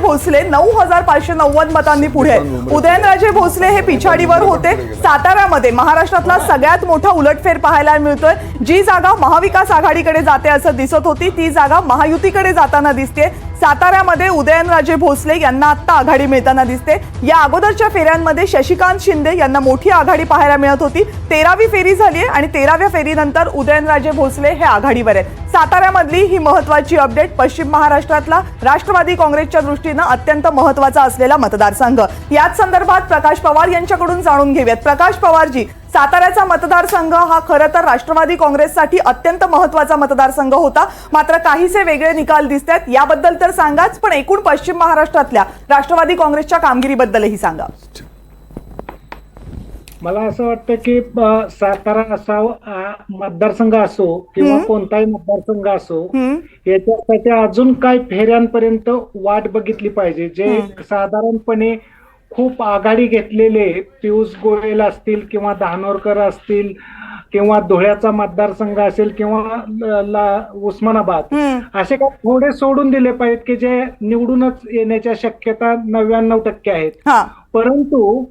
भोसले नऊ हजार पाचशे नव्वद मतांनी पुढे आहेत. उदयनराजे भोसले हे पिछाडीवर होते. साताऱ्यामध्ये महाराष्ट्रातला सगळ्यात मोठा उलटफेर पाहायला मिळतोय. जी जागा महाविकास आघाडीकडे जाते असं दिसत होती ती जागा महायुतीकडे जाताना दिसते साताऱ्यामध्ये उदयनराजे भोसले यांना आत्ता आघाडी मिळताना दिसते. या अगोदरच्या फेऱ्यांमध्ये शशिकांत शिंदे यांना मोठी आघाडी पाहायला मिळत होती. तेरावी फेरी झाली आहे आणि तेराव्या फेरीनंतर उदयनराजे भोसले हे आघाडीवर आहेत. साताऱ्यामधली ही महत्वाची अपडेट पश्चिम महाराष्ट्रातला राष्ट्रवादी काँग्रेसच्या दृष्टीनं अत्यंत महत्त्वाचा असलेला मतदारसंघ. याच संदर्भात प्रकाश पवार यांच्याकडून जाणून घेऊयात. प्रकाश पवारजी साताऱ्याचा मतदारसंघ हा खरं तर राष्ट्रवादी काँग्रेससाठी अत्यंत महत्त्वाचा मतदारसंघ होता. मात्र काहीसे वेगळे निकाल दिसत आहेत याबद्दल तर सांगाच पण एकूण पश्चिम महाराष्ट्रातल्या राष्ट्रवादी काँग्रेसच्या कामगिरीबद्दलही सांगा. मला असं वाटतं की सातारा असावं अ, मतदारसंघ असो किंवा कोणताही मतदारसंघ असो याच्यासाठी अजून काय फेऱ्यांपर्यंत वाट बघितली पाहिजे. जे साधारणपणे खूप आघाडी घेतलेले पियुष गोयल असतील किंवा धानोरकर असतील किंवा धुळ्याचा मतदारसंघ असेल किंवा उस्मानाबाद असे काही थोडे सोडून दिले पाहिजेत की जे निवडूनच येण्याच्या शक्यता नव्याण्णव टक्के आहेत. परंतु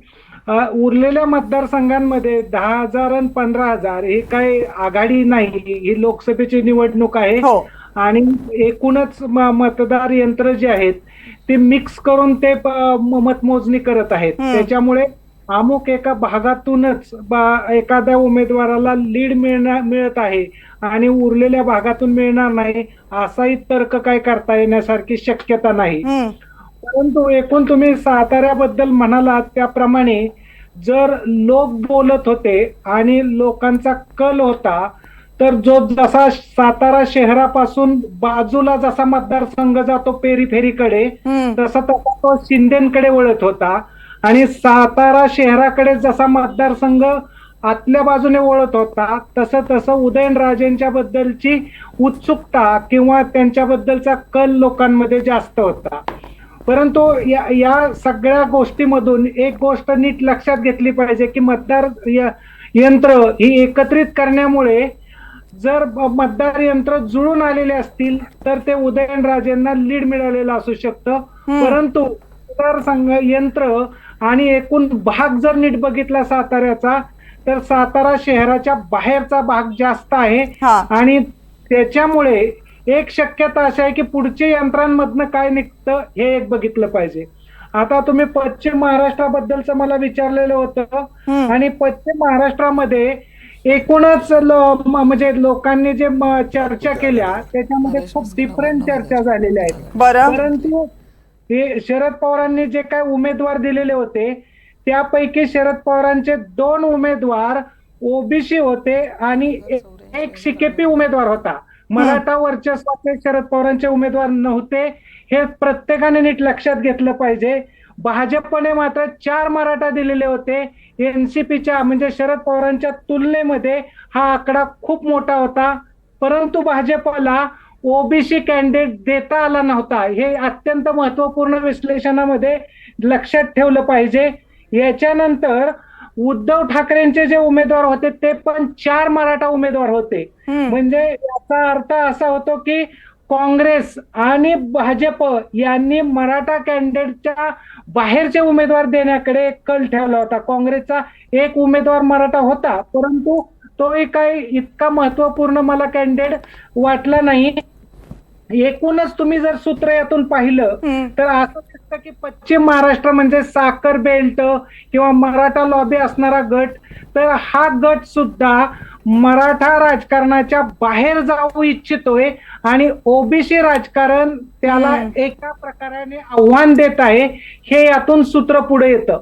उरलेल्या मतदारसंघांमध्ये दहा हजार आणि पंधरा हजार ही काही आघाडी नाही. ही लोकसभेची निवडणूक आहे. हो. आणि एकूणच मतदार यंत्र जे आहेत ते मिक्स करून ते मतमोजणी करत आहेत. त्याच्यामुळे अमुक एका भागातूनच एखाद्या उमेदवाराला लीड मिळणार मिळत आहे आणि उरलेल्या भागातून मिळणार नाही असाही तर्क काय करता येण्यासारखी शक्यता नाही. परंतु एकूण तुम्ही साताऱ्याबद्दल म्हणालात त्याप्रमाणे जर लोक बोलत होते आणि लोकांचा कल होता तर जो जसा सातारा शहरापासून बाजूला जसा मतदारसंघ जातो पेरीफेरीकडे. तसा तसा तो शिंदेकडे वळत होता आणि सातारा शहराकडे जसा मतदारसंघ आतल्या बाजूने वळत होता तसं तसं उदयनराजेंच्या बद्दलची उत्सुकता किंवा त्यांच्याबद्दलचा कल लोकांमध्ये जास्त होता परंतु या या सगळ्या गोष्टीमधून एक गोष्ट नीट लक्षात घेतली पाहिजे की मतदार यंत्र ही एकत्रित करण्यामुळे जर मतदार यंत्र जुळून आलेले असतील तर ते उदयनराजेंना लीड मिळालेलं असू शकतं. परंतु मतदारसंघ यंत्र आणि एकूण भाग जर नीट बघितला साताऱ्याचा तर सातारा शहराच्या बाहेरचा भाग जास्त आहे. आणि त्याच्यामुळे एक शक्यता अशी आहे की पुढच्या यंत्रांमधनं काय निघतं हे एक बघितलं पाहिजे. आता तुम्ही पश्चिम महाराष्ट्राबद्दलचं मला विचारलेलं होतं. आणि पश्चिम महाराष्ट्रामध्ये एकूणच लो- म्हणजे लोकांनी जे चर्चा केल्या त्याच्यामध्ये खूप डिफरंट चर्चा झालेल्या आहेत. परंतु हे शरद पवारांनी जे काय उमेदवार दिलेले होते त्यापैकी शरद पवारांचे दोन उमेदवार ओबीसी होते आणि एक शिकेपी उमेदवार होता. मराठा वर्चस्वाचे शरद पवारांचे उमेदवार नव्हते. हे प्रत्येकाने नीट लक्षात घेतलं पाहिजे. भाजपने मात्र चार मराठा दिलेले होते. एनसीपीच्या म्हणजे शरद पवारांच्या तुलनेमध्ये हा आकडा खूप मोठा होता. परंतु भाजपला ओबीसी कॅन्डिडेट देता आला नव्हता. हे अत्यंत महत्त्वपूर्ण विश्लेषणामध्ये लक्षात ठेवलं पाहिजे. याच्यानंतर उद्धव ठाकरेंचे जे उमेदवार होते ते पण चार मराठा उमेदवार होते. म्हणजे याचा अर्थ असा होतो की काँग्रेस आणि भाजप यांनी मराठा कॅन्डिडेटच्या बाहेरचे उमेदवार देण्याकडे कल ठेवला होता काँग्रेसचा एक उमेदवार मराठा होता परंतु तोही काही इतका महत्त्वपूर्ण मला कॅन्डिडेट वाटला नाही एकूणच तुम्ही जर सूत्र यातून पाहिलं. तर असं दिसतं की पश्चिम महाराष्ट्र म्हणजे साखर बेल्ट किंवा मराठा लॉबी असणारा गट तर हा गट सुद्धा मराठा राजकारणाच्या बाहेर जाऊ इच्छितोय आणि ओबीसी राजकारण त्याला. एका प्रकाराने आव्हान देत आहे हे यातून सूत्र पुढे येतं